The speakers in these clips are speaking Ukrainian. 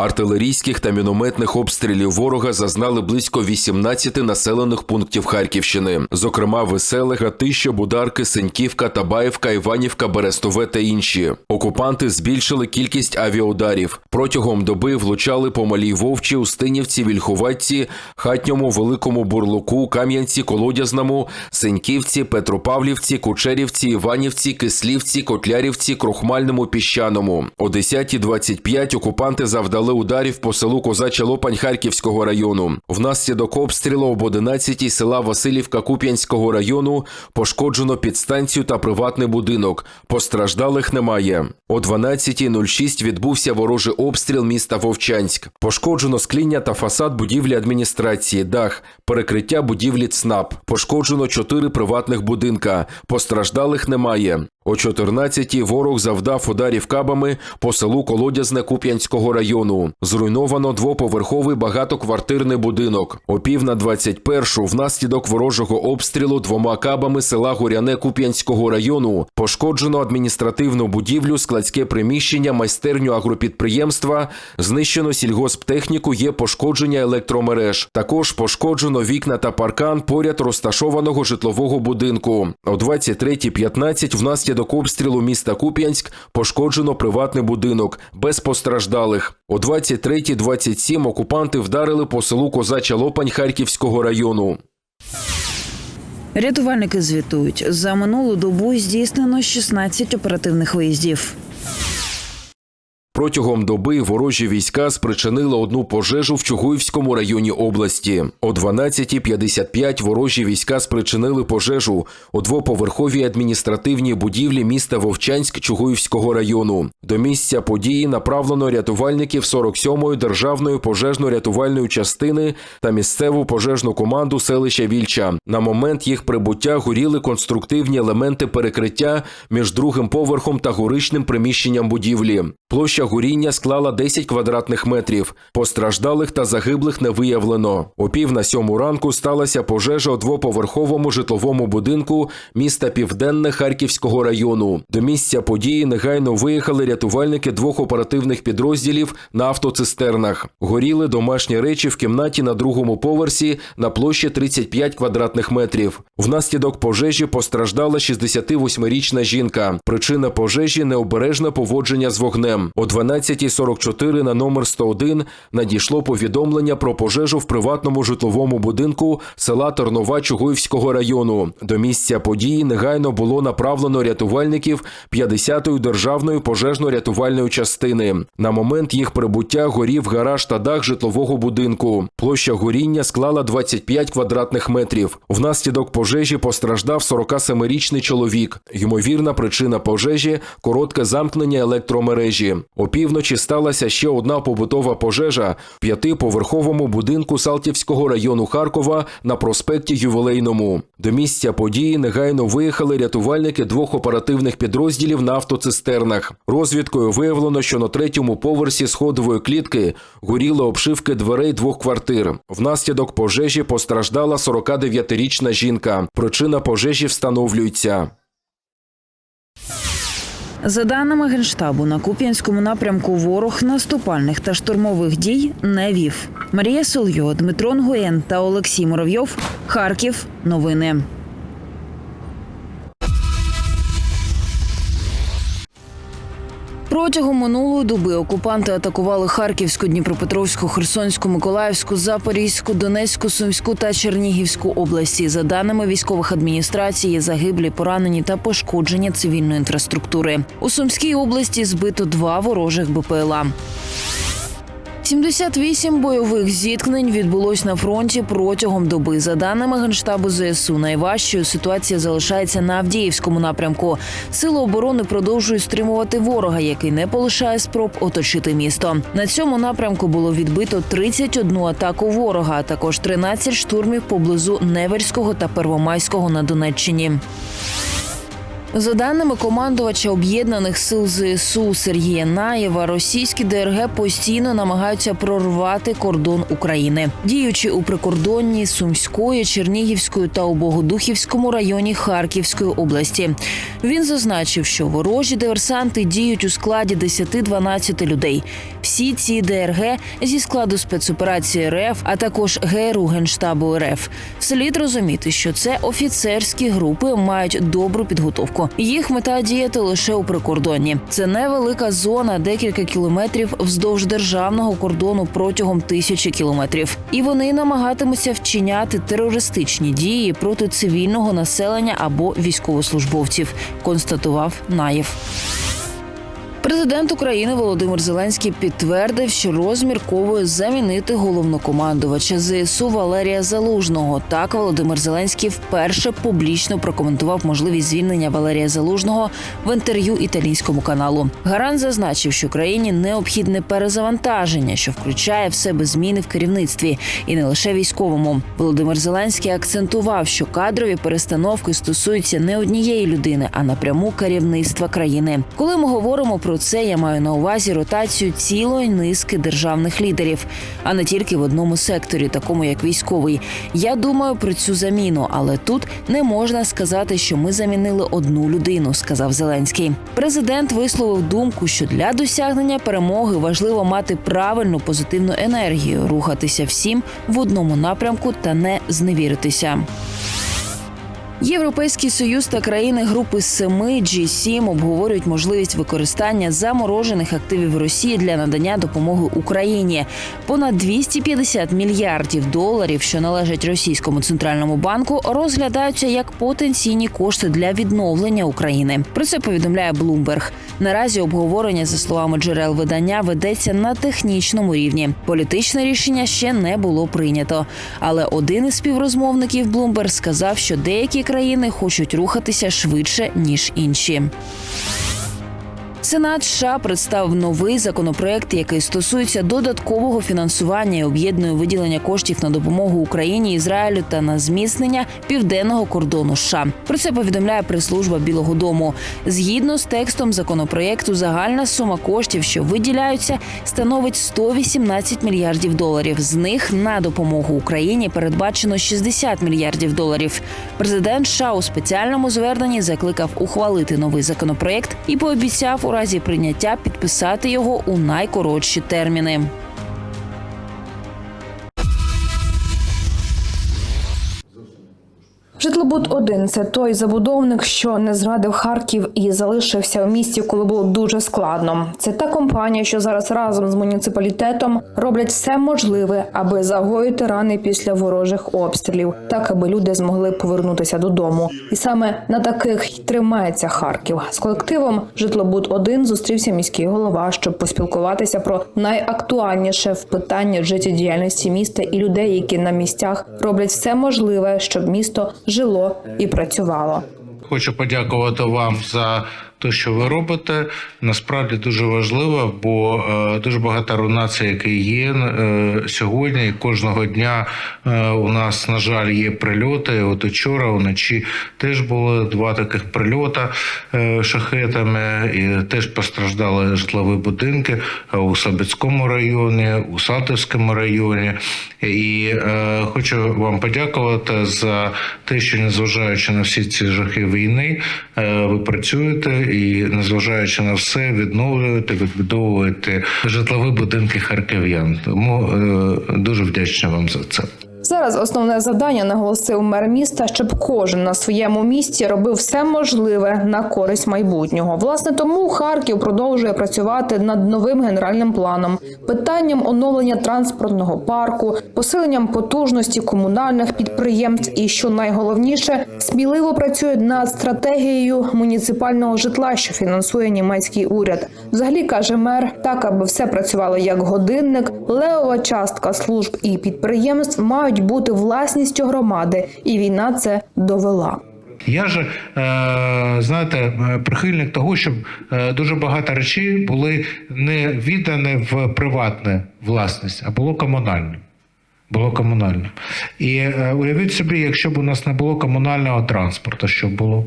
Артилерійських та мінометних обстрілів ворога зазнали близько 18 населених пунктів Харківщини, зокрема Веселе, Гатище, Бударки, Сеньківка, Табаївка, Іванівка, Берестове та інші. Окупанти збільшили кількість авіаударів. Протягом доби влучали по Малій Вовчі, Устинівці, Вільхуватці, Хатньому, Великому Бурлуку, Кам'янці, Колодязному, Сеньківці, Петропавлівці, Кучерівці, Іванівці, Кислівці, Котлярівці, Крохмальному, Піщаному. О 10.25 окупанти завдали ударів по селу Козача Лопань Харківського району. Внаслідок обстрілу об 11 села Васильівка Куп'янського району пошкоджено підстанцію та приватний будинок. Постраждалих немає. О 12.06 відбувся ворожий обстріл міста Вовчанськ. Пошкоджено скління та фасад будівлі адміністрації, дах, перекриття будівлі ЦНАП. Пошкоджено чотири приватних будинка. Постраждалих немає. О 14-й ворог завдав ударів кабами по селу Колодязне Куп'янського району. Зруйновано двоповерховий багатоквартирний будинок. О пів на 21-шу внаслідок ворожого обстрілу двома кабами села Горяне Куп'янського району пошкоджено адміністративну будівлю, складське приміщення, майстерню агропідприємства, знищено сільгосптехніку, є пошкодження електромереж. Також пошкоджено вікна та паркан поряд розташованого житлового будинку. О 23.15 внаслідок обстрілу міста Куп'янськ пошкоджено приватний будинок без постраждалих. О 23.27 окупанти вдарили по селу Козача Лопань Харківського району. Рятувальники звітують, за минулу добу здійснено 16 оперативних виїздів. Протягом доби ворожі війська спричинили одну пожежу в Чугуївському районі області. О 12.55 ворожі війська спричинили пожежу у двоповерховій адміністративній будівлі міста Вовчанськ Чугуївського району. До місця події направлено рятувальників 47-ї державної пожежно-рятувальної частини та місцеву пожежну команду селища Вільча. На момент їх прибуття горіли конструктивні елементи перекриття між другим поверхом та горичним приміщенням будівлі. Площа горіння склала 10 квадратних метрів. Постраждалих та загиблих не виявлено. О пів на сьому ранку сталася пожежа у двоповерховому житловому будинку міста Південне Харківського району. До місця події негайно виїхали рятувальники двох оперативних підрозділів на автоцистернах. Горіли домашні речі в кімнаті на другому поверсі на площі 35 квадратних метрів. Внаслідок пожежі постраждала 68-річна жінка. Причина пожежі необережне поводження з вогнем. О 12.44 на номер 101 надійшло повідомлення про пожежу в приватному житловому будинку села Тернова Чугуївського району. До місця події негайно було направлено рятувальників 50-ї державної пожежно-рятувальної частини. На момент їх прибуття горів гараж та дах житлового будинку. Площа горіння склала 25 квадратних метрів. Внаслідок пожежі постраждав 47-річний чоловік. Ймовірна причина пожежі коротке замкнення електромережі. Опівночі сталася ще одна побутова пожежа в п'ятиповерховому будинку Салтівського району Харкова на проспекті Ювілейному. До місця події негайно виїхали рятувальники двох оперативних підрозділів на автоцистернах. Розвідкою виявлено, що на третьому поверсі сходової клітки горіли обшивки дверей двох квартир. Внаслідок пожежі постраждала 49-річна жінка. Причина пожежі встановлюється. За даними генштабу, на Куп'янському напрямку ворог наступальних та штурмових дій не вів. Марія Сольйо, Дмитро Нгуєн та Олексій Муравйов. Харків. Новини. Протягом минулої доби окупанти атакували Харківську, Дніпропетровську, Херсонську, Миколаївську, Запорізьку, Донецьку, Сумську та Чернігівську області. За даними військових адміністрацій, є загиблі, поранені та пошкодження цивільної інфраструктури. У Сумській області збито два ворожих БПЛА. 78 бойових зіткнень відбулось на фронті протягом доби. За даними генштабу ЗСУ, найважчою ситуація залишається на Авдіївському напрямку. Сили оборони продовжують стримувати ворога, який не полишає спроб оточити місто. На цьому напрямку було відбито 31 атаку ворога, а також 13 штурмів поблизу Неверського та Первомайського на Донеччині. За даними командувача об'єднаних сил ЗСУ Сергія Наєва, російські ДРГ постійно намагаються прорвати кордон України, діючи у прикордонні Сумської, Чернігівської та у Богодухівському районі Харківської області. Він зазначив, що ворожі диверсанти діють у складі 10-12 людей. Всі ці ДРГ зі складу спецоперації РФ, а також ГРУ Генштабу РФ. Слід розуміти, що це офіцерські групи мають добру підготовку. Їх мета діяти лише у прикордонні. Це невелика зона, декілька кілометрів вздовж державного кордону протягом тисячі кілометрів. І вони намагатимуться вчиняти терористичні дії проти цивільного населення або військовослужбовців, констатував Наєв. Президент України Володимир Зеленський підтвердив, що розмірковує замінити головнокомандувача ЗСУ Валерія Залужного. Так Володимир Зеленський вперше публічно прокоментував можливість звільнення Валерія Залужного в інтерв'ю італійському каналу. Гарант зазначив, що країні необхідне перезавантаження, що включає в себе зміни в керівництві, і не лише військовому. Володимир Зеленський акцентував, що кадрові перестановки стосуються не однієї людини, а напряму керівництва країни. Коли ми говоримо про це, я маю на увазі ротацію цілої низки державних лідерів, а не тільки в одному секторі, такому як військовий. Я думаю про цю заміну, але тут не можна сказати, що ми замінили одну людину, сказав Зеленський. Президент висловив думку, що для досягнення перемоги важливо мати правильну позитивну енергію, рухатися всім в одному напрямку та не зневіритися. Європейський союз та країни групи семи G7 обговорюють можливість використання заморожених активів Росії для надання допомоги Україні. Понад 250 мільярдів доларів, що належать російському центральному банку, розглядаються як потенційні кошти для відновлення України. Про це повідомляє Bloomberg. Наразі обговорення, за словами джерел видання, ведеться на технічному рівні. Політичне рішення ще не було прийнято. Але один із співрозмовників Bloomberg сказав, що деякі країни хочуть рухатися швидше ніж інші. Сенат США представив новий законопроект, який стосується додаткового фінансування і об'єднує виділення коштів на допомогу Україні, Ізраїлю та на зміцнення південного кордону США. Про це повідомляє прес-служба Білого Дому. Згідно з текстом законопроекту, загальна сума коштів, що виділяються, становить 118 мільярдів доларів. З них на допомогу Україні передбачено 60 мільярдів доларів. Президент США у спеціальному зверненні закликав ухвалити новий законопроект і пообіцяв у разі прийняття підписати його у найкоротші терміни. Житлобуд 1 це той забудовник, що не зрадив Харків і залишився в місті, коли було дуже складно. Це та компанія, що зараз разом з муніципалітетом роблять все можливе, аби загоїти рани після ворожих обстрілів, так аби люди змогли повернутися додому. І саме на таких й тримається Харків. З колективом Житлобуд 1 зустрівся міський голова, щоб поспілкуватися про найактуальніше в питанні життєдіяльності міста і людей, які на місцях роблять все можливе, щоб місто жило і працювало. Хочу подякувати вам за те, що ви робите. Насправді дуже важливо, бо е, дуже багато руйнацій, які є е, сьогодні, і кожного дня е, у нас, на жаль, є прильоти. От учора вночі теж було два таких прильота шахетами, і теж постраждали житлові будинки у Слобідському районі, у Салтівському районі. І хочу вам подякувати за те, що незважаючи на всі ці жахи війни, ви працюєте і незважаючи на все, відновлюєте, відбудовуєте житлові будинки харків'ян. Тому е, дуже вдячний вам за це. Зараз основне завдання наголосив мер міста, щоб кожен на своєму місці робив все можливе на користь майбутнього. Власне, тому Харків продовжує працювати над новим генеральним планом, питанням оновлення транспортного парку, посиленням потужності комунальних підприємств і, що найголовніше, сміливо працює над стратегією муніципального житла, що фінансує німецький уряд. Взагалі каже мер, так аби все працювало як годинник, левова частка служб і підприємств мають бути власністю громади, і війна це довела. Я же, е, знаєте, е, прихильник того, щоб е, дуже багато речей були не віддані в приватну власність, а було комунальне. Було комунальне. І уявіть собі, якщо б у нас не було комунального транспорту, що було?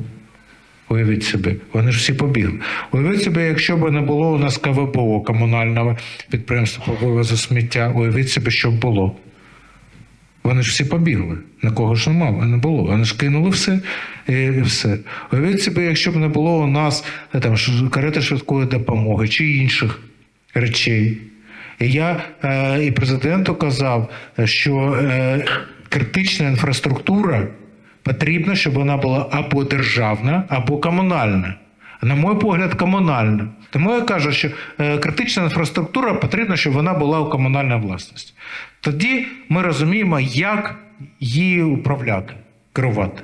Уявіть собі, вони ж всі побігли. Уявіть собі, якщо б не було у нас КВПО комунального підприємства по вивозу сміття, уявіть собі, що було. Вони ж всі побігли. Нікого ж нема, не було. Вони ж кинули все і все. Уявіть собі, якщо б не було у нас е, там карети швидкої допомоги чи інших речей. І я е, і президенту казав, що е, критична інфраструктура потрібна, щоб вона була або державна, або комунальна. На мій погляд, комунальна. Тому я кажу, що е, критична інфраструктура потрібна, щоб вона була у комунальній власності. Тоді ми розуміємо, як її управляти, керувати.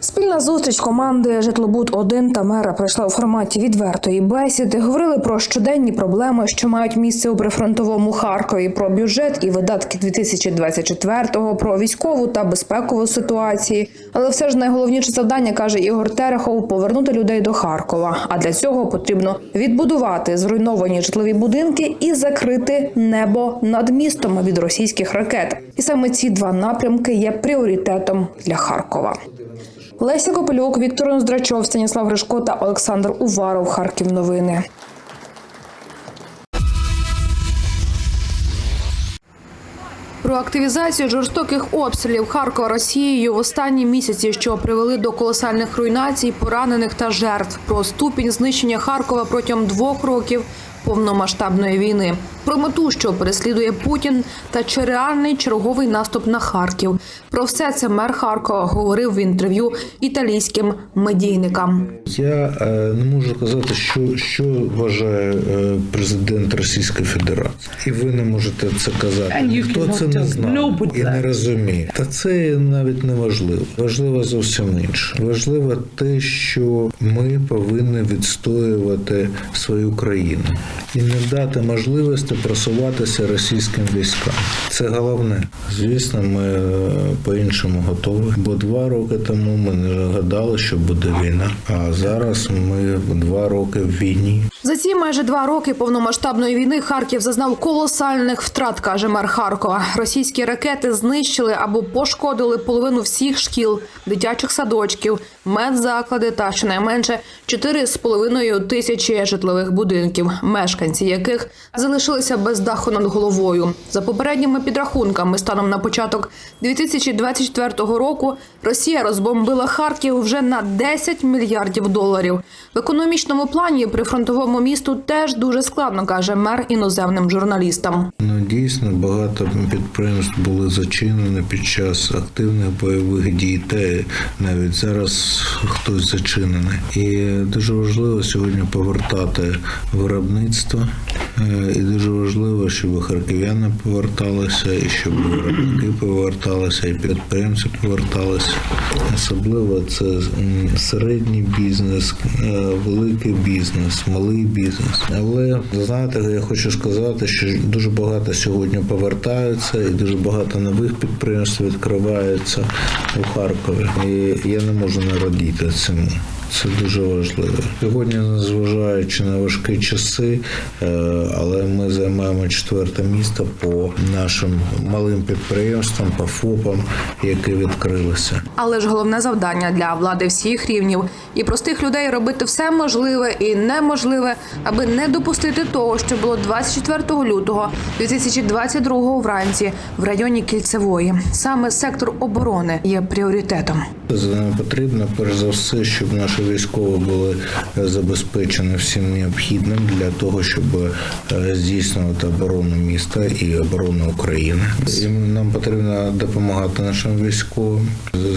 Спільна зустріч команди Житлобуд 1 та мера пройшла у форматі відвертої бесіди. Говорили про щоденні проблеми, що мають місце у прифронтовому Харкові, про бюджет і видатки 2024-го, про військову та безпекову ситуації. Але все ж найголовніше завдання каже Ігор Терехов повернути людей до Харкова. А для цього потрібно відбудувати зруйновані житлові будинки і закрити небо над містом від російських ракет. І саме ці два напрямки є пріоритетом для Харкова. Леся Копилюк, Віктор Ноздрачов, Станіслав Гришко та Олександр Уваров. Харків новини. Про активізацію жорстоких обстрілів Харкова Росією в останні місяці, що привели до колосальних руйнацій, поранених та жертв. Про ступінь знищення Харкова протягом двох років повномасштабної війни. Про мету, що переслідує Путін, та чи реальний черговий наступ на Харків. Про все це мер Харкова говорив в інтерв'ю італійським медійникам. Я е, не можу казати, що, що вважає е, президент Російської Федерації, і ви не можете це казати. Ніхто це не знає і не розуміє. Та це навіть не важливо. Важливо зовсім інше. Важливо те, що ми повинні відстоювати свою країну і не дати можливості просуватися російським військам. Це головне. Звісно, ми е, по-іншому готові. Бо два роки тому ми не гадали, що буде війна. А зараз ми два роки в війні. За ці майже два роки повномасштабної війни Харків зазнав колосальних втрат, каже мер Харкова. Російські ракети знищили або пошкодили половину всіх шкіл, дитячих садочків, медзаклади та щонайменше 4,5 тисячі житлових будинків, мешканці яких залишилися без даху над головою. За попередніми підрахунками, станом на початок 2024 року, Росія розбомбила Харків вже на 10 мільярдів доларів. В економічному плані при фронтовому місту теж дуже складно, каже мер іноземним журналістам. Ну дійсно багато підприємств були зачинені під час активних бойових дій, та навіть зараз хтось зачинений. І дуже важливо сьогодні повертати виробництво. Е, І дуже важливо, щоб харків'яни поверталися, і щоб виробники поверталися, і підприємці поверталися. Особливо це середній бізнес, е, великий бізнес, малий бізнес. Але знаєте, я хочу сказати, що дуже багато сьогодні повертаються, і дуже багато нових підприємств відкриваються у Харкові. І я не можу не радіти цьому. Це дуже важливо. Сьогодні, незважаючи на важкі часи, е, але ми займаємо четверте місце по нашим малим підприємствам, по ФОПам, які відкрилися. Але ж головне завдання для влади всіх рівнів і простих людей робити все можливе і неможливе, аби не допустити того, що було 24 лютого 2022 вранці в районі Кільцевої. Саме сектор оборони є пріоритетом. Потрібно перш за все, щоб наші військові були е, забезпечені всім необхідним для того, щоб е, здійснювати оборону міста і оборону України. І нам потрібно допомагати нашим військовим.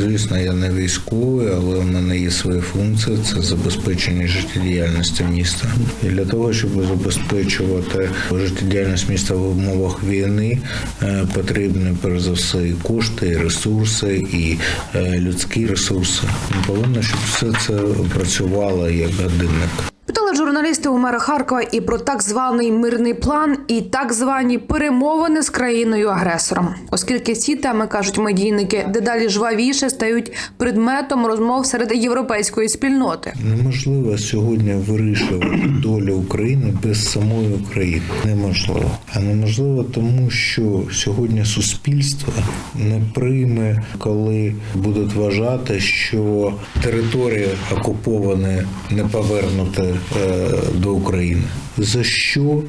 Звісно, я не військовий, але в мене є свої функції. Це забезпечення життєдіяльності міста. І для того, щоб забезпечувати життєдіяльність міста в умовах війни, е, потрібні перш за все і кошти, і ресурси, і е, людські ресурси. Повинно, щоб все це працювало як годинник. Питали журналісти у мера Харкова і про так званий мирний план, і так звані перемовини з країною агресором, оскільки ці теми кажуть медійники, дедалі жвавіше стають предметом розмов серед європейської спільноти. Неможливо сьогодні вирішувати долю України без самої України. Неможливо. А неможливо тому, що сьогодні суспільство не прийме, коли будуть вважати, що територія окупована не повернута е, до України. За що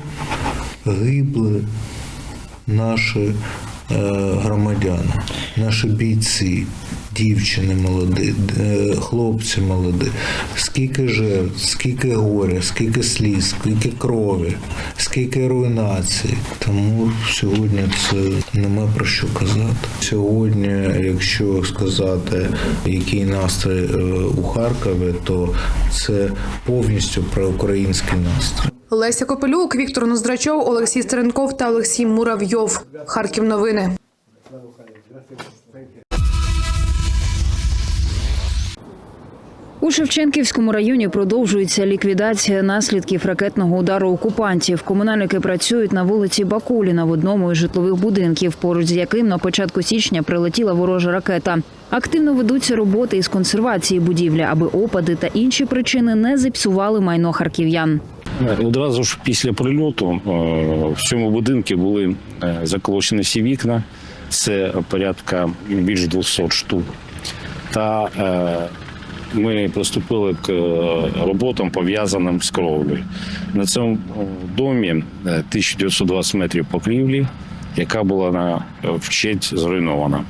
гибли наші е, громадяни, наші бійці, дівчини молоді, е, хлопці молоді, скільки жертв, скільки горя, скільки сліз, скільки крові, скільки руйнації. Тому сьогодні це нема про що казати. Сьогодні, якщо сказати, який настрій е, у Харкові, то це повністю проукраїнський настрій. Леся Копелюк, Віктор Ноздрачов, Олексій Стеренков та Олексій Муравйов. Харків новини. У Шевченківському районі продовжується ліквідація наслідків ракетного удару окупантів. Комунальники працюють на вулиці Бакуліна в одному із житлових будинків, поруч з яким на початку січня прилетіла ворожа ракета. Активно ведуться роботи із консервації будівлі, аби опади та інші причини не зіпсували майно харків'ян. Одразу ж після прильоту е, в цьому будинку були е, заколочені всі вікна, це порядка більш 200 штук. Та е, ми приступили к е, роботам, пов'язаним з кровлею. На цьому е, домі е, 1920 метрів покрівлі, яка була на вчеть зруйнована.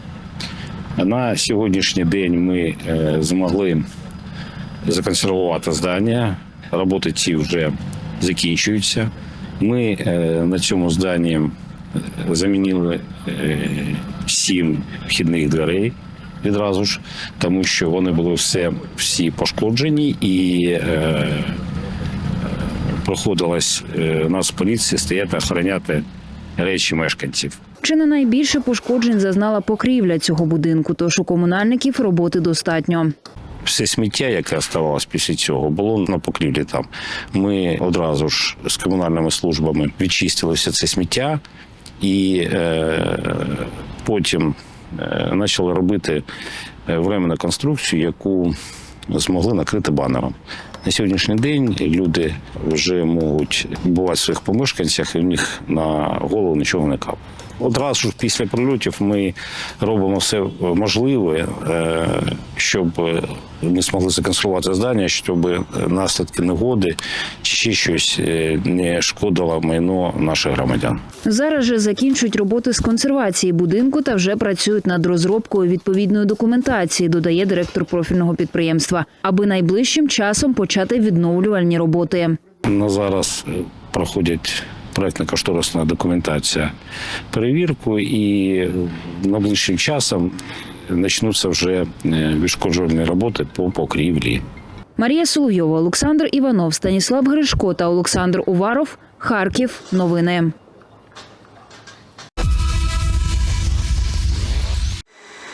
На сьогоднішній день ми е, змогли законсервувати здання. Роботи ці вже закінчуються. Ми е, на цьому зданні е, замінили е, сім вхідних дверей відразу ж, тому що вони були все, всі пошкоджені і е, проходилась е, нас поліція стояти охороняти речі мешканців. Чи не найбільше пошкоджень зазнала покрівля цього будинку, тож у комунальників роботи достатньо. все сміття, яке оставалось після цього, було на покрівлі там. Ми одразу ж з комунальними службами відчистили все це сміття і е, потім почали робити е, временну конструкцію, яку змогли накрити банером. На сьогоднішній день люди вже можуть бувати в своїх помешканцях, і в них на голову нічого не капає. Одразу ж після прильотів ми робимо все можливе, е, щоб ми змогли законсервувати здання, щоб наслідки негоди чи ще щось е, не шкодило майно наших громадян. Зараз же закінчують роботи з консервації будинку та вже працюють над розробкою відповідної документації, додає директор профільного підприємства, аби найближчим часом почати відновлювальні роботи. На зараз е, проходять проектно кошторисна документація перевірку, і найближчим часом почнуться вже е, відшкоджувальні роботи по покрівлі. Марія Соловйова, Олександр Іванов, Станіслав Гришко та Олександр Уваров. Харків. Новини.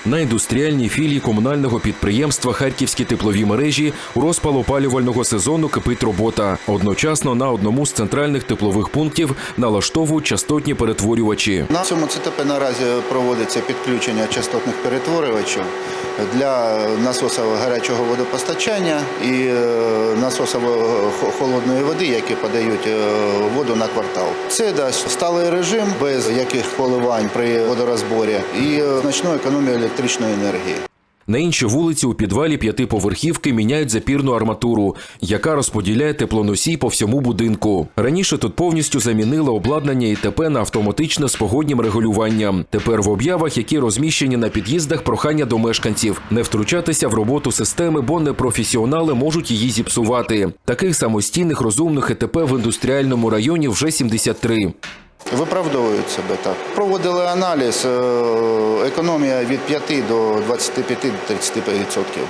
На індустріальній філії комунального підприємства Харківські теплові мережі у розпал опалювального сезону кипить робота. Одночасно на одному з центральних теплових пунктів налаштовують частотні перетворювачі. На цьому ЦТП наразі проводиться підключення частотних перетворювачів для насосів гарячого водопостачання і е, насосів холодної води, які подають е, воду на квартал. Це дасть сталий режим без яких коливань при водорозборі і е, значну економію електричної енергії. На іншій вулиці у підвалі п'ятиповерхівки міняють запірну арматуру, яка розподіляє теплоносій по всьому будинку. Раніше тут повністю замінили обладнання ІТП на автоматичне з погоднім регулюванням. Тепер в об'явах, які розміщені на під'їздах, прохання до мешканців не втручатися в роботу системи, бо непрофесіонали можуть її зіпсувати. Таких самостійних розумних ІТП в індустріальному районі вже 73. Виправдовують себе так. Проводили аналіз, е, економія від 5 до 25-30%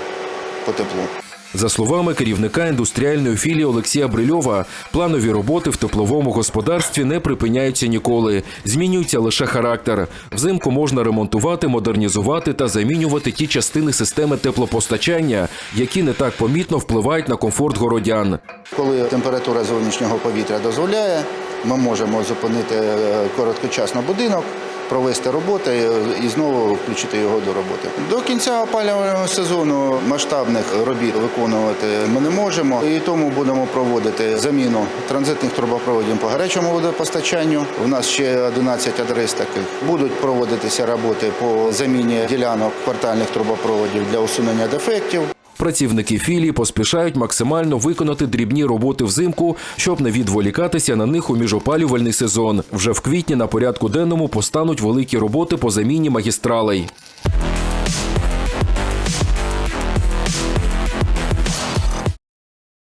по теплу. За словами керівника індустріальної філії Олексія Брильова, планові роботи в тепловому господарстві не припиняються ніколи, змінюється лише характер. Взимку можна ремонтувати, модернізувати та замінювати ті частини системи теплопостачання, які не так помітно впливають на комфорт городян. Коли температура зовнішнього повітря дозволяє, ми можемо зупинити е, короткочасно будинок, провести роботи і знову включити його до роботи. До кінця опалювального сезону масштабних робіт виконувати ми не можемо, і тому будемо проводити заміну транзитних трубопроводів по гарячому водопостачанню. У нас ще 11 адрес таких. Будуть проводитися роботи по заміні ділянок квартальних трубопроводів для усунення дефектів. Працівники філії поспішають максимально виконати дрібні роботи взимку, щоб не відволікатися на них у міжопалювальний сезон. Вже в квітні на порядку денному постануть великі роботи по заміні магістралей.